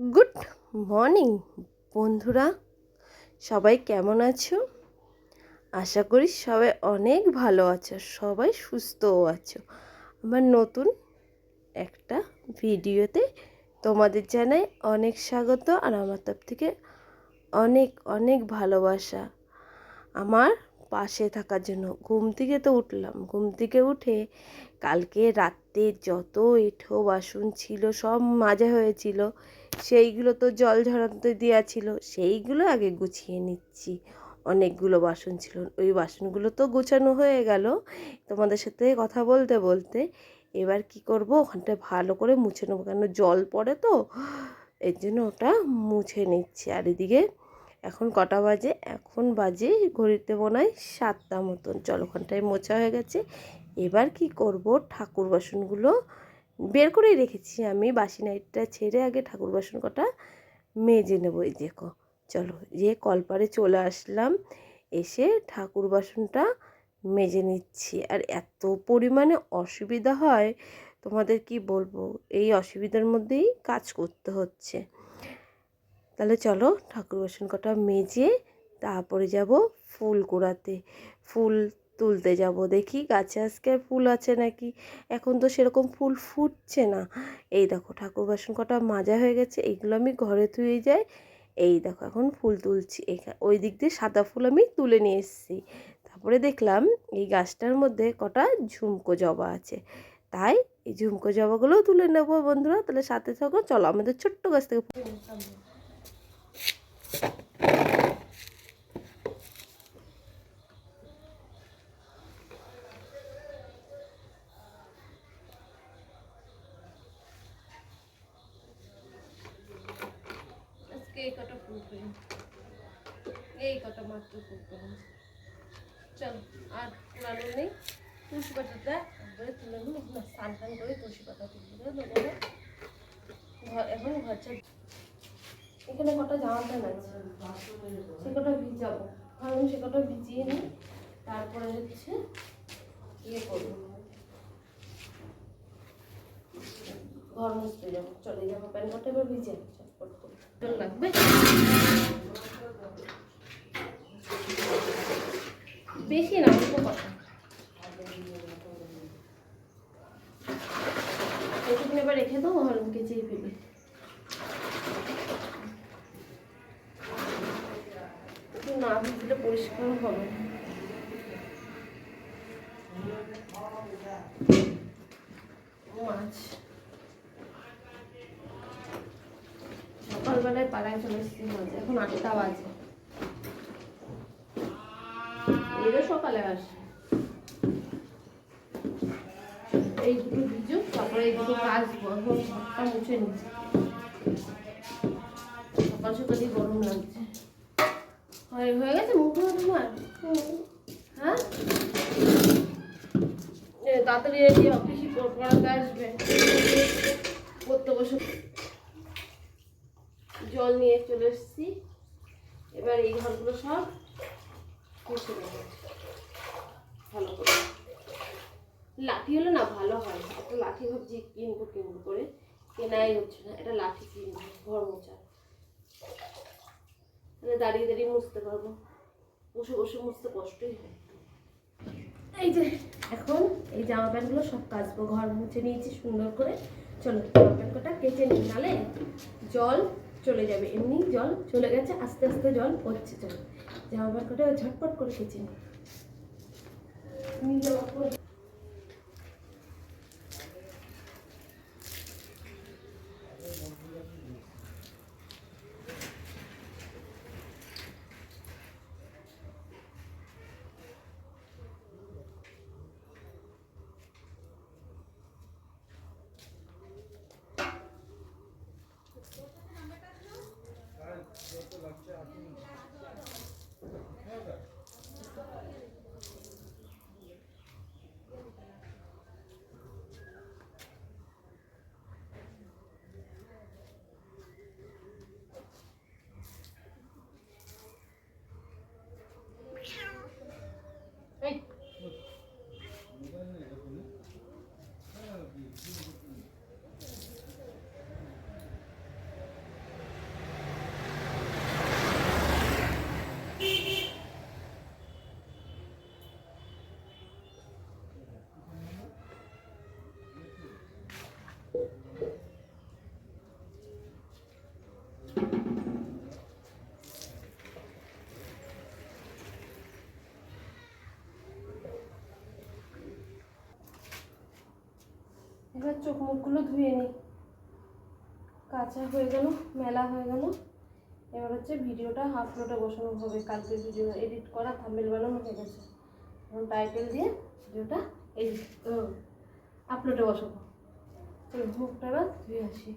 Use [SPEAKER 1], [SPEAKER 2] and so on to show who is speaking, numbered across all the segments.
[SPEAKER 1] Good morning, বন্ধুরা। সবাই কেমন আছো? আশা করি সবাই অনেক ভালো আছো, সবাই সুস্থও আছো। আমার নতুন একটা ভিডিওতে তোমাদের জানাই অনেক স্বাগত, আর আমার তরফ থেকে অনেক অনেক ভালোবাসা। আমার পাশে থাকার জন্য। ঘুম থেকে তো উঠলাম। ঘুম থেকে উঠে কালকে রাত্রে যত এঁঠো বাসন ছিল সব মাজা হয়েছিল। সেইগুলো তো জল ঝরাতে দেওয়া ছিল। সেইগুলো আগে গুছিয়ে নিচ্ছি। অনেকগুলো বাসন ছিল। ওই বাসনগুলো তো গোছানো হয়ে গেল। তোমাদের সাথে কথা বলতে বলতে এবার কি করব? ওখানটায় ভালো করে মুছে নেব। কেন জল পড়ে তো? এর জন্য ওটা মুছে নিচ্ছি। আর এদিকে এখন কটা বাজে? এখন বাজে ঘড়িতে হয় সাতটা মতন। চল, ওখানটায় মোছা হয়ে গেছে। এবার কি করব? ঠাকুর বাসনগুলো বের করেই রেখেছি আমি। বাসি নাইটটা ছেড়ে আগে ঠাকুর বাসন কটা মেজে নেব, এই দেখো। চলো, যে কলপারে চলে আসলাম, এসে ঠাকুর বাসনটা মেজে নিচ্ছি। আর এত পরিমাণে অসুবিধা হয়, তোমাদের কি বলব? এই অসুবিধার মধ্যেই কাজ করতে হচ্ছে। তাহলে চলো ঠাকুর বাসন কটা মেজে তারপরে যাব ফুল কুড়াতে, ফুল তুলতে যাব। দেখি গাছে আজকে ফুল আছে নাকি? এখন তো সেরকম ফুল ফুটছে না। এই দেখো ঠাকুর বাসন কটা মাজা হয়ে গেছে এইগুলো আমি ঘরে ধুয়ে যাই। এই দেখো এখন ফুল তুলছি। এখানে ওই দিক দিয়ে সাদা ফুল আমি তুলে নিয়ে এসেছি। তারপরে দেখলাম এই গাছটার মধ্যে কটা ঝুমকো জবা আছে। তাই এই ঝুমকো জবাগুলোও তুলে নেব বন্ধুরা। তাহলে সাথে থাকো, চলো আমাদের ছোট্ট গাছ থেকে ফুল আজকে এই কটা ফুল করি এই কটা মাত্র ফুল করি চল, আর পুরানো নেই। তুলসী পাতাটা একবারে তুলে নিই না, স্নান টান করে তুলসী পাতা তুলতে দেবো ঘর এখন ঘর এখানে কটা জামা প্যান্ট আছে। সে কটা ভিজাবো। ভাবলাম সে কটা ভিজিয়ে নিই তারপরে হচ্ছে ইয়ে করব। ঘর মুছতে যাব। চলে যাব। প্যান্ট কটা এবার ভিজে চটপট লাগবে? বেশি না, অল্প কথা। এবার রেখে দাও, আর কেচেই ফেলি। না ভিজলে পরিষ্কার হবে। মাছ। সকালবেলায় পাড়ায় চলে এসেছি মাছ এখন আটটা বাজে। এরা সকালে আসে। এই দুটো ভিজুক তারপরে এই দুটো এখন ঘরটা মুছে নিচ্ছি। সকাল সকালই গরম লাগছে। হয়ে হয়ে গেছে মুখ তোমার? হ্যাঁ? তাড়াতাড়ি অফিসে আসবে। বসে। জল নিয়ে চলে এসেছি। এবার এই ঘরগুলো সব মুছে নেব ভালো করে। লাঠি হলে না ভালো হয়। একটা লাঠি ভাবছি কিনবো কিনবো করে কেনাই হচ্ছে না। এটা লাঠি কিনবো ঘর মোছা। তাহলে দাঁড়িয়ে দাঁড়িয়ে মুছতে পারব। বসে বসে মুছতে কষ্টই হয়। এই যে এখন এই জামা প্যান্টগুলো সব কাচবো। ঘর মুছে নিয়েছি সুন্দর করে। চলো, জামা প্যান্ট কটা কেচে নিই। নালে জল চলে যাবে। এমনি জল চলে গেছে। আস্তে আস্তে জল পড়ছে। চলো। জামা কটা ঝটপট করে কেচে নিই। নিয়ে যাওয়ার পর এই আগে চোখ মুখগুলো ধুয়ে নিই কাঁচা হয়ে গেল, মেলা হয়ে গেল। এবার হচ্ছে ভিডিওটা আপলোডে বসানো হবে। কালকে ভিডিও এডিট করা থাম্বেল বানানো হয়ে গেছে। এখন টাইটেল দিয়ে ভিডিওটা এডিট আপলোডে বসাবো। চলো মুখটা এবার ধুয়ে আসি।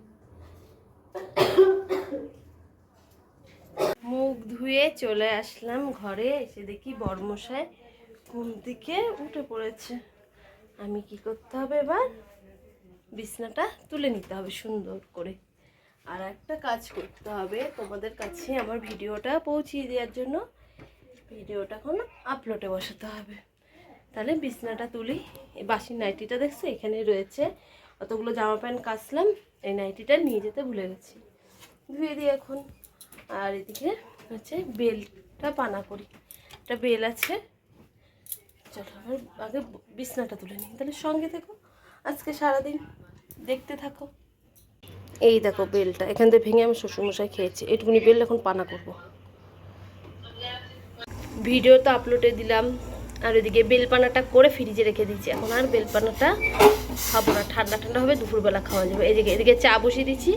[SPEAKER 1] মুখ ধুয়ে চলে আসলাম ঘরে। এসে দেখি বর্মশায় ঘুম থেকে উঠে পড়েছে। আমি কি করতে হবে এবার? বিছনাটা তুলে নিতে হবে সুন্দর করে। আর একটা কাজ করতে হবে তোমাদের কাছে আমার ভিডিওটা পৌঁছিয়ে দেওয়ার জন্য। ভিডিওটা এখন আপলোডে বসাতে হবে। তাহলে বিছনাটা তুলি। এই বাসি নাইটিটা দেখছ? এখানে রয়েছে। অতগুলো জামা প্যান্ট কাচলাম। এই নাইটিটা নিয়ে যেতে ভুলে গেছি। ধুয়ে দিই এখন। আর এদিকে হচ্ছে বেলটা পানা করি। একটা বেল আছে। চলো আগে বিছনাটা তুলে নিই। তাহলে সঙ্গে থেকো। আজকে সারাদিন দেখতে থাকো। এই দেখো বেলটা, এখান থেকে ভেঙে আমি শ্বশুরমশাই খেয়েছি। এটুকুনি বেল এখন পানা করব। ভিডিও তো আপলোডে দিলাম, আর ওইদিকে বেলপানাটা করে ফ্রিজে রেখে দিচ্ছি এখন আর বেলপানাটা খাব না। ঠান্ডা ঠান্ডা হবে দুপুরবেলা খাওয়া যাবে। এদিকে এদিকে চা বসিয়ে দিচ্ছি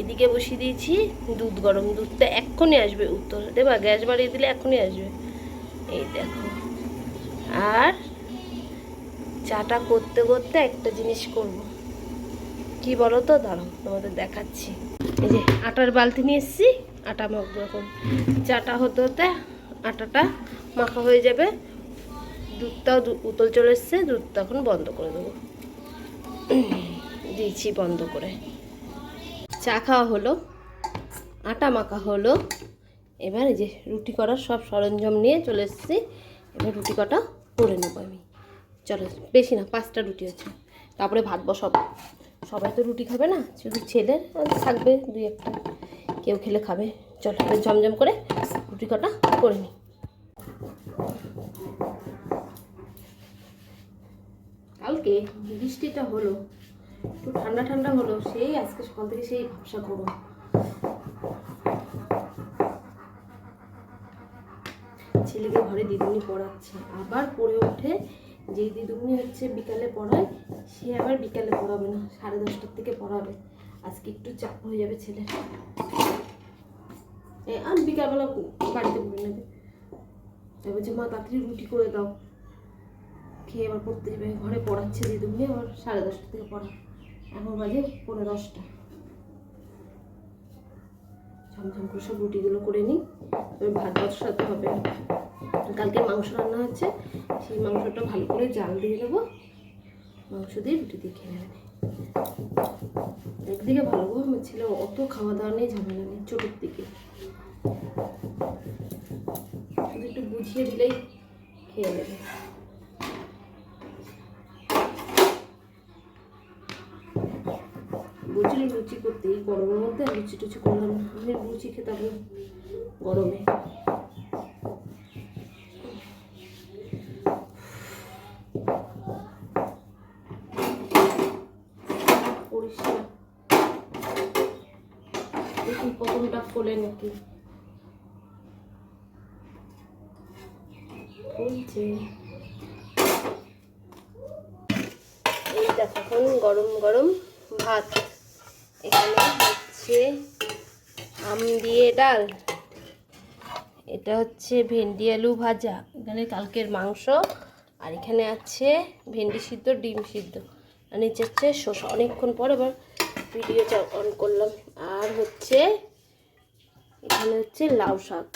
[SPEAKER 1] এদিকে বসিয়ে দিয়েছি দুধ, গরম দুধটা এক্ষুনি আসবে। উত্তর দেবা, গ্যাস বাড়িয়ে দিলে এক্ষুনি আসবে। এই দেখো। আর চাটা করতে করতে একটা জিনিস করব। কি বলো তো দাঁড়াও তোমাদের দেখাচ্ছি। এই যে আটার বালতি নিয়ে এসেছি, আটা মাখবো এখন। চাটা হতে হতে আটাটা মাখা হয়ে যাবে। দুধটাও উতল চলে এসছে, দুধটা এখন বন্ধ করে দেবো। দিয়েছি বন্ধ করে। চা খাওয়া হলো, আটা মাখা হলো। এবার এই যে রুটি করার সব সরঞ্জাম নিয়ে চলে এসেছি। এবার রুটি কটা করে নেব আমি। চলো, বেশি না, পাঁচটা রুটি আছে। তারপরে ভাত বসাবো। সবাই তো রুটি খাবে না, শুধু ছেলে থাকবে দুই একটা। কেউ খেলে খাবে। চলো জমজম করে রুটি কটা করে নিই। কালকে বৃষ্টিটা হলো, একটু ঠান্ডা ঠান্ডা হলো, সেই আজকে সকাল থেকে সেই ভাবসা গরম ছেলেকে ঘরে দিদিমণি পড়াচ্ছে। আবার পড়ে ওঠে যে দিদিমণি হচ্ছে বিকালে পড়ায়, সে আবার বিকালে পড়াবে না, সাড়ে দশটার থেকে পড়াবে। আজকে একটু চাপ হয়ে যাবে ছেলের। আর বিকালবেলা বাড়িতে পড়ে নেবে। তাই বলছে, মা, তাড়াতাড়ি রুটি করে দাও। খেয়ে আবার পড়তে যাবে। ঘরে পড়াচ্ছে দিদিমণি আবার সাড়ে দশটা থেকে পড়া। এখন বাজে পনেরো দশটা। ঝমঝম করে সব রুটিগুলো করে নিই। এবার ভাত বসাতে হবে। কালকে মাংস রান্না হচ্ছে, সেই মাংসটা ভালো করে জাল দিয়ে নেব। মাংস দিয়ে রুটি দিয়ে খেয়ে নেবে। একদিকে ভালো গো আমার ছেলে অত খাওয়া দাওয়া নেই, ঝামেলা নেই, ছোটোর দিকে। শুধু একটু বুঝিয়ে দিলেই খেয়ে নেবে। বুঝলি লুচি করতে, এই গরমের মধ্যে লুচি টুচি করলাম আমি লুচি খেতে হবে গরমে পরিষ্কার দেখি খোলে নাকি? খুলছে এই দেখো, এখন গরম গরম ভাত। এখানে হচ্ছে আম দিয়ে ডাল। এটা হচ্ছে ভেন্ডি আলু ভাজা। এখানে কালকের মাংস। আর এখানে আছে ভেন্ডি সিদ্ধ, ডিম সিদ্ধ। আর নিচে হচ্ছে শসা। অনেকক্ষণ পর এবার ভিডিও অন করলাম। আর হচ্ছে এখানে হচ্ছে লাউ শাক।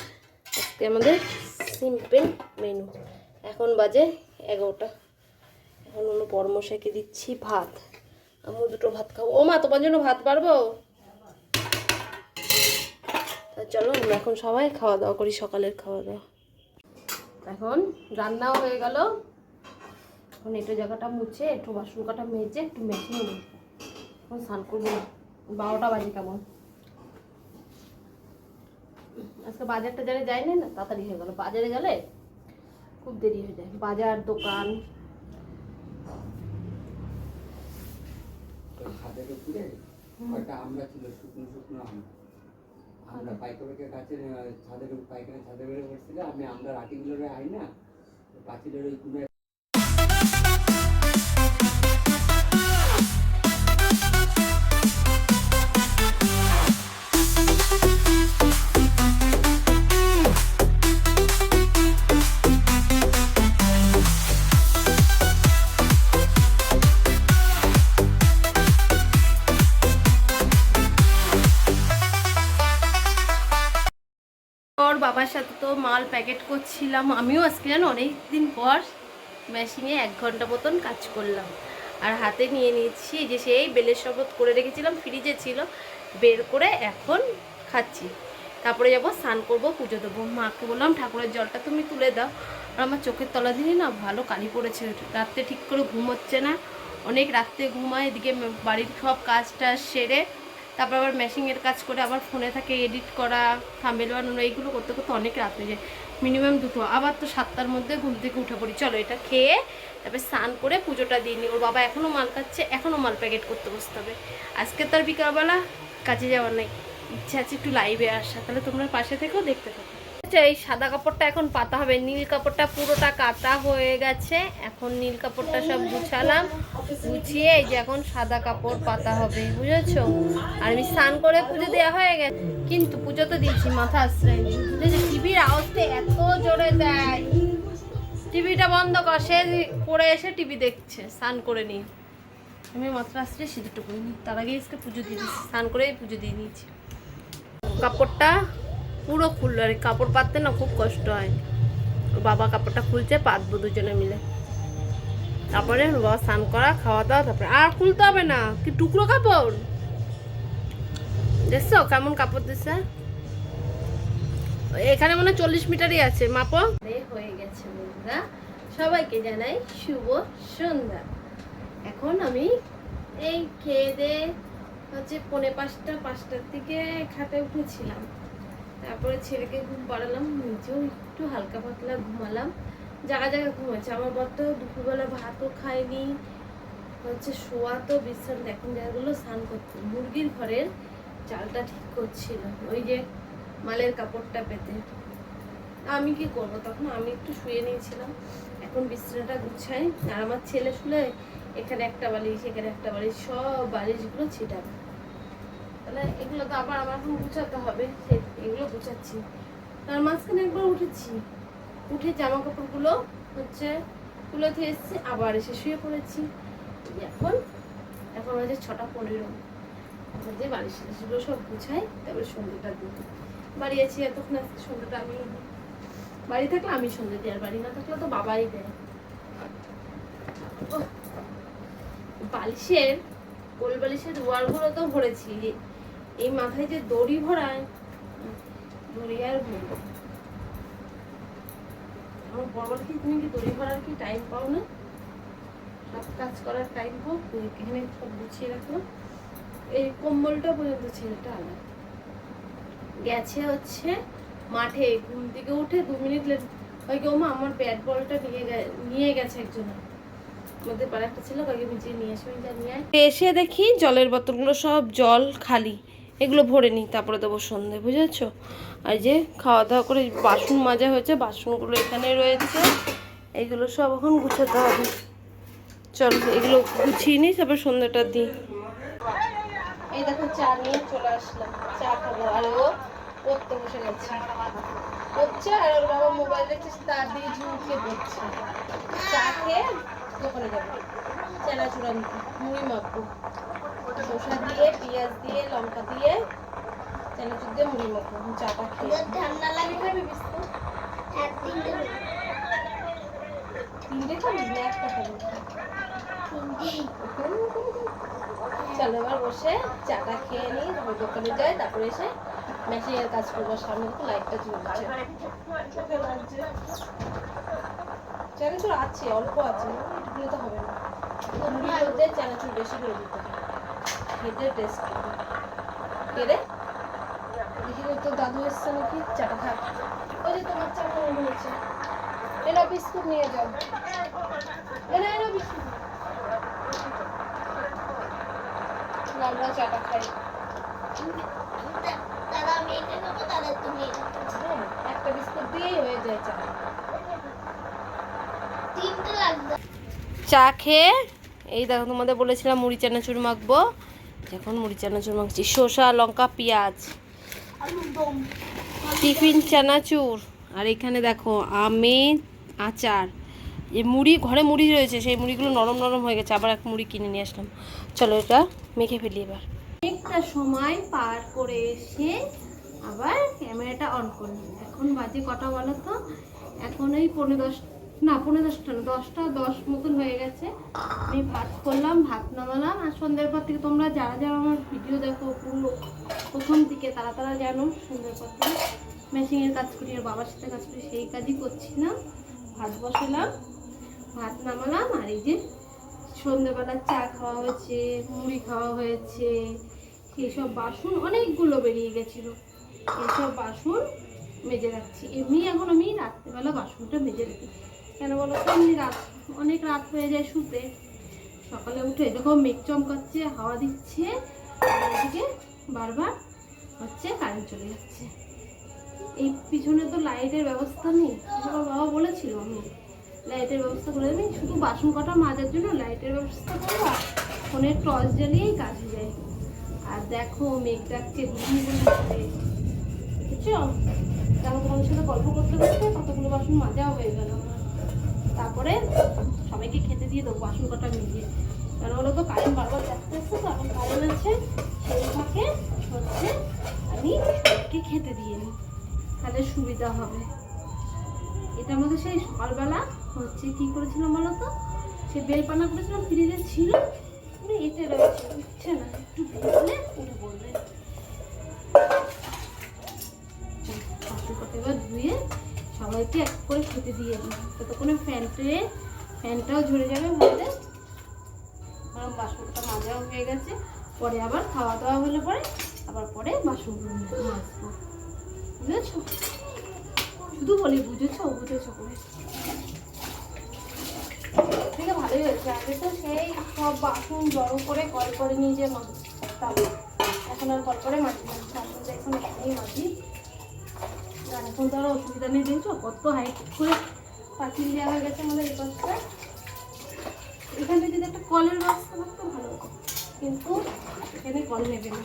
[SPEAKER 1] আজকে আমাদের সিম্পল মেনু এখন বাজে এগারোটা। এখন অন্য পরমশাইকে দিচ্ছি ভাত। আমিও দুটো ভাত খাব। ও মা, তোমার জন্য ভাত পারব তা চলো, আমরা এখন সবাই খাওয়া দাওয়া করি, সকালের খাওয়া দাওয়া। এখন রান্নাও হয়ে গেল। এখন একটু জায়গাটা মুছে, একটু বাসন কাটা মেজে, একটু মেখে নিই এখন স্নান করব না। বারোটা বাজে কেমন? আজকে বাজারটা যারা যায়নি না তাড়াতাড়ি হয়ে গেল। বাজারে গেলে খুব দেরি হয়ে যায়। বাজার দোকান।
[SPEAKER 2] আমরা ছিল শুকনো শুকনো আম। আমরা পাইকারের কাছে ছাদের উপর পাইকারি ছাদের উপরে বসছিল আমি আমরা রাটিগুলোরে আই না পাঁচিলের ওই কোনায়
[SPEAKER 1] বাবার সাথে তো মাল প্যাকেট করছিলাম। আমিও আজকে জানো অনেক দিন পর মেশিনে এক ঘণ্টা মতন কাজ করলাম। আর হাতে নিয়ে নিয়েছি যে সেই বেলের শরবত করে রেখেছিলাম ফ্রিজে ছিল, বের করে এখন খাচ্ছি। তারপরে যাব, স্নান করব, পুজো দেবো। মাকে বললাম, ঠাকুরের জলটা তুমি তুলে দাও। আর আমার চোখের তলা দিয়ে না ভালো কালি পড়েছে। রাত্রে ঠিক করে ঘুম হচ্ছে না। অনেক রাত্রে ঘুমায়, এদিকে বাড়ির সব কাজ টাজ সেরে তারপর আবার মেশিংয়ের কাজ করে আবার ফোনে থাকে এডিট করা থাম্বেল বানানো, এইগুলো করতে করতে অনেক রাত হয়ে যায়। মিনিমাম দুটো, আবার তো সাতটার মধ্যে ঘুম থেকে উঠে পড়ি। চলো এটা খেয়ে তারপরে স্নান করে পুজোটা দিয়ে নিই। ওর বাবা এখনও মাল খাচ্ছে এখনও মাল প্যাকেট করতে বসতে হবে। আজকে তার বিকালবেলা কাজে যাওয়ার নেই। ইচ্ছা আছে একটু লাইভে আসা। তাহলে তোমরা পাশে থেকেও দেখতে থাকো। এই সাদা কাপড়টা এখন পাতা হবে। নীল কাপড়টা পুরোটা কাটা হয়ে গেছে। এখন নীল কাপড়টা সব গুছালাম। গুছিয়ে এই যে এখন সাদা কাপড় পাতা হবে, বুঝেছ? আর আমি স্নান করে পুজো দেওয়া হয়ে গেছে। কিন্তু পুজো তো দিয়েছি, মাথা বুঝেছ? টিভির আওয়াজটা এত জোরে দেয়। টিভিটা বন্ধ কর, সে পড়ে এসে টিভি দেখছে, স্নান করে নিই আমি মাত্র আসলে সিঁদুরটুকু নিই তার আগে আজকে পুজো দিয়ে স্নান করেই পুজো দিয়ে নিয়েছি কাপড়টা পুরো খুললো আর কাপড় পাততে না খুব কষ্ট হয়। বাবা কাপড়টা খুলছে, পাতবো দুজনে মিলে। তারপরে বাবা স্নান করা, খাওয়া দাওয়া, তারপরে আর খুলতে হবে না, কি টুকরো কাপড়? দেখছ কেমন কাপড় দিচ্ছে এখানে মনে চল্লিশ মিটারই আছে, মাপো। হয়ে গেছে বন্ধুরা, সবাইকে জানাই শুভ সন্ধ্যা। এখন আমি এই খেয়ে দে হচ্ছে পৌনে পাঁচটা, পাঁচটার দিকে খাটে উঠেছিলাম। তারপরে ছেলেকে ঘুম পাড়ালাম, নিজেও একটু হালকা পাতলা ঘুমালাম। জায়গা জায়গা ঘুমাচ্ছে। আমার বর তো দুপুরবেলা ভাতও খায়নি। হচ্ছে শোয়া তো বিশ্রাম এখন জায়গাগুলো স্নান করতে। মুরগির ঘরের চালটা ঠিক করছিল ওই যে মালের কাপড়টা পেতে। আমি কি করব? তখন আমি একটু শুয়ে নিয়েছিলাম। এখন বিছানাটা গুছাই। আর আমার ছেলে শুলে এখানে একটা বালিশ, এখানে একটা বালিশ, সব বালিশগুলো ছিটাবে। তাহলে এগুলো তো আবার আমার এখন গুছাতে হবে। সে- এগুলো গুছাচ্ছি। তার মাঝখানে একবার উঠেছি। উঠে জামা কাপড়গুলো হচ্ছে তুলে দিয়ে এসেছি, আবার এসে শুয়ে পড়েছি। এখন এখন বাজে ছটা পনেরো। এখন যে বালিশ টালিশগুলো সব গুছাই, তারপরে সন্ধ্যেটা দিই। বাড়ি আছি এতক্ষণ আজকে সন্ধ্যেটা আমি বাড়ি থাকলে আমি সন্ধ্যে দিই, আর বাড়ি না থাকলে তো বাবাই দেয়। বালিশের, কোল বালিশের ওয়ারগুলো তো ভরেছি। এই মাথায় যে দড়ি ভরায় দড়ি আর ভরবো আমার বড় কি তুমি কি দড়ি ভরার কি টাইম পাও না? সব কাজ করার টাইম পাও? এখানে সব গুছিয়ে রাখো এই কম্বলটা পর্যন্ত ছেলেটা আলাদা। গেছে হচ্ছে মাঠে, ঘুম থেকে উঠে দু মিনিট লেট হয় কি ওমা আমার ব্যাট বলটা নিয়ে নিয়ে গেছে একজন। আমাদের পাড়া একটা ছিল কাকে ভিজিয়ে নিয়ে যা নিয়ে। এসে দেখি জলের বোতলগুলো সব জল খালি। এগুলো ভরে নিই, তারপরে দেবো সন্ধে, বুঝেছ? আর যে খাওয়া দাওয়া করে বাসন মাজা হয়েছে, বাসনগুলো এখানে রয়েছে। এগুলো সব এখন গুছাতে হবে। চল, এগুলো গুছিয়ে নিই, তারপর সন্ধ্যাটা দিই। এই দেখো, চা নিয়ে চলে আসলাম। চা আর ও পড়তে বসে পড়ছে আর মোবাইল দিয়ে চা খেয়ে দোকানে যাব। মুড়ি মাখবো। শসা দিয়ে পেঁয়াজ দিয়ে লঙ্কা দিয়ে চানাচুর দিয়ে মুড়ি চাটা খেয়ে
[SPEAKER 3] ঠান্ডা
[SPEAKER 1] কি খাবি বিস্কুট? তিনটে খাবি না একটা খাবি। চলো এবার বসে চাটা খেয়ে নিই তারপর দোকানে যাই তারপরে এসে মেশিনের কাজ করব সামনে তো লাইটটা জ্বলছে চানাচুর আছে অল্প আছে এটুকুলে তো হবে না। মুড়ির মধ্যে চানাচুর বেশি করে দিতে খেতে টেস্ট হবে কেড়ে দেখি তো তোর দাদু এসছে নাকি? চাটা থাক ওই যে তোমার চা মনে হয়েছে এরা বিস্কুট নিয়ে যাও। এরা এরা বিস্কুট। আমরা চাটা খাই।
[SPEAKER 3] দাদা আমি এটা খাব দাদা তুমি এটা খাব।
[SPEAKER 1] একটা বিস্কুট দিয়েই হয়ে যায় চা।
[SPEAKER 3] তিনটে লাগবে।
[SPEAKER 1] চা খেয়ে এই দেখো তোমাদের বলেছিলাম মুড়ি চানাচুর মাখবো। এখন মুড়ি চানাচুর মাখছি শসা, লঙ্কা, পেঁয়াজ। টিফিন চানাচুর। আর এখানে দেখো আমের আচার। এই মুড়ি, ঘরে মুড়ি রয়েছে, সেই মুড়িগুলো নরম নরম হয়ে গেছে। আবার এক মুড়ি কিনে নিয়ে আসলাম। চলো এটা মেখে ফেলি এবার। একটা সময় পার করে এসে আবার ক্যামেরাটা অন করলাম। এখন বাজে কটা বলো তো? এখন এই পনেরো দশ না, পনেরো দশটা না, দশটা দশ মতন হয়ে গেছে। আমি ভাত করলাম, ভাত নামালাম, আর সন্ধ্যের পর থেকে তোমরা যারা যারা আমার ভিডিও দেখো, পুরো প্রথম থেকে তারা তারা জানো, সন্ধ্যের পর থেকে মেশিনের কাজ করি, আর বাবার সাথে কাজ করি, সেই কাজই করছি না। ভাত বসালাম, ভাত নামালাম, আর এই যে সন্ধ্যেবেলা চা খাওয়া হয়েছে, মুড়ি খাওয়া হয়েছে, এইসব বাসন অনেকগুলো বেরিয়ে গেছিল। এইসব বাসন মেজে রাখছি। এমনি এখন আমি রাত্রেবেলা বাসনটা মেজে রাখি। কেন বলো এমনি রাত, অনেক রাত হয়ে যায় শুতে। সকালে উঠে দেখো মেঘ চমকাচ্ছে, হাওয়া দিচ্ছে বারবার হচ্ছে কারেন্ট চলে যাচ্ছে। এই পিছনে তো লাইটের ব্যবস্থা নেই। আমার বাবা বলেছিল আমি লাইটের ব্যবস্থা করে দেবেন শুধু বাসন কটা মাজার জন্য লাইটের ব্যবস্থা করব আর ফোনের টর্চ জ্বালিয়েই কাজ যায়। আর দেখো মেঘ ডাকছে বুঝছ? দেখো তোমাদের সাথে গল্প করতে করতে কতগুলো বাসন মাজাও হয়ে গেল। তারপরে সবাইকে খেতে দিয়ে দেবো, বাসন কটা মিলিয়ে কারণ হলো তো কারেন্ট বারবার যাচ্ছে আসছে তো এখন কারেন্ট আছে, সেই ফাঁকে হচ্ছে আমি সবাইকে খেতে দিয়ে নিই তাহলে সুবিধা হবে। এটা আমাদের সেই সকালবেলা হচ্ছে কি করেছিলাম বলো তো? সে বেলপানা করেছিলাম, ফ্রিজে ছিল এতে রয়েছে উঠছে না? একটু ভেজলে উঠে পড়বে এবার ধুয়ে সবাইকে এক করে খেতে দিয়ে দিই। ততক্ষণে ফ্যানটে, ফ্যানটাও ঝরে যাবে ভাতে কারণ বাসনটা মাজাও হয়ে গেছে। পরে আবার খাওয়া দাওয়া হলে পরে, আবার পরে বাসনগুলো মাজবো। বুঝেছ? শুধু বলি, বুঝেছ? বুঝেছ করে। আছে ভালোই হয়েছে। আগে তো সেই সব বাসন জড়ো করে কল করে নিয়ে যে মাজতাম এখন আর কল করে মাজি না। এখন এখানেই আর এখন তো আর অসুবিধা নেই, দেখছ? কত হাইট করে পাঁচিল দেওয়া হয়ে গেছে আমাদের এখানে যদি একটা কলের ব্যবস্থা থাকতো, ভালো কিন্তু এখানে কল নেবে না।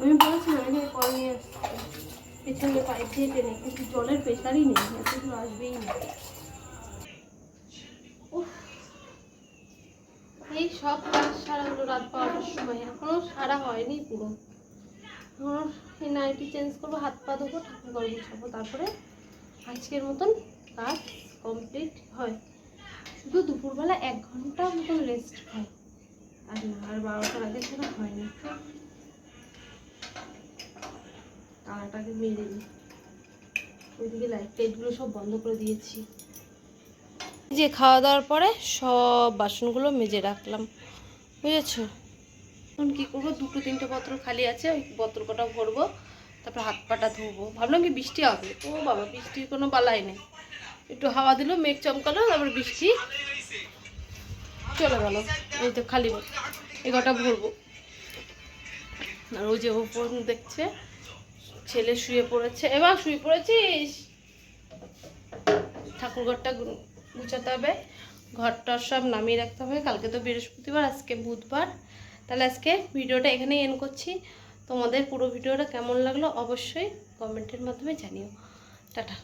[SPEAKER 1] আমি বলেছিলাম এখানে কল নিয়ে পেছনে পাইপ দিয়ে টেনে, কিন্তু জলের প্রেশারই নেই, এতগুলো আসবেই না। এই সব কাজ সারা হলো রাত বারোটার সময়, এখনও সারা হয়নি পুরো। এই নাইটি চেঞ্জ করব, হাত পা ধোবো ঠাকুর ঘর গুছাবো, তারপরে আজকের মতন কাজ কমপ্লিট হয়। শুধু দুপুরবেলা এক ঘণ্টা মতন রেস্ট হয়। আর না, আর বারোটার আগে ছাড়া হয় না। তালাটাকে মেরে দিই ওইদিকে লাইট টাইটগুলো সব বন্ধ করে দিয়েছি। যে খাওয়া দাওয়ার পরে সব বাসনগুলো মেজে রাখলাম। বুঝেছ? এখন কী করব? দুটো, তিনটে পত্র খালি আছে, ওই পত্র কটা ভরবো, তারপর হাত পাটা ধুবো। ভাবলাম কি বৃষ্টি হবে? ও বাবা, বৃষ্টির কোনো বালাই নেই। একটু হাওয়া দিল, মেঘ চমকালো, তারপর বৃষ্টি। চলে গেল, এই তো খালি এই কটা ভরবো। আর ওই যে ওপর দেখছে, ছেলে শুয়ে পড়েছে। এবার শুয়ে পড়েছিস? ঠাকুর ঘরটা গুছাতে হবে। ঘরটা সব নামিয়ে রাখতে হবে। কালকে তো বৃহস্পতিবার, আজকে বুধবার। তাহলে আজকে ভিডিওটা এখানেই এন করছি। তোমাদের পুরো ভিডিওটা কেমন লাগল অবশ্যই কমেন্টের মাধ্যমে জানিও। টাটা।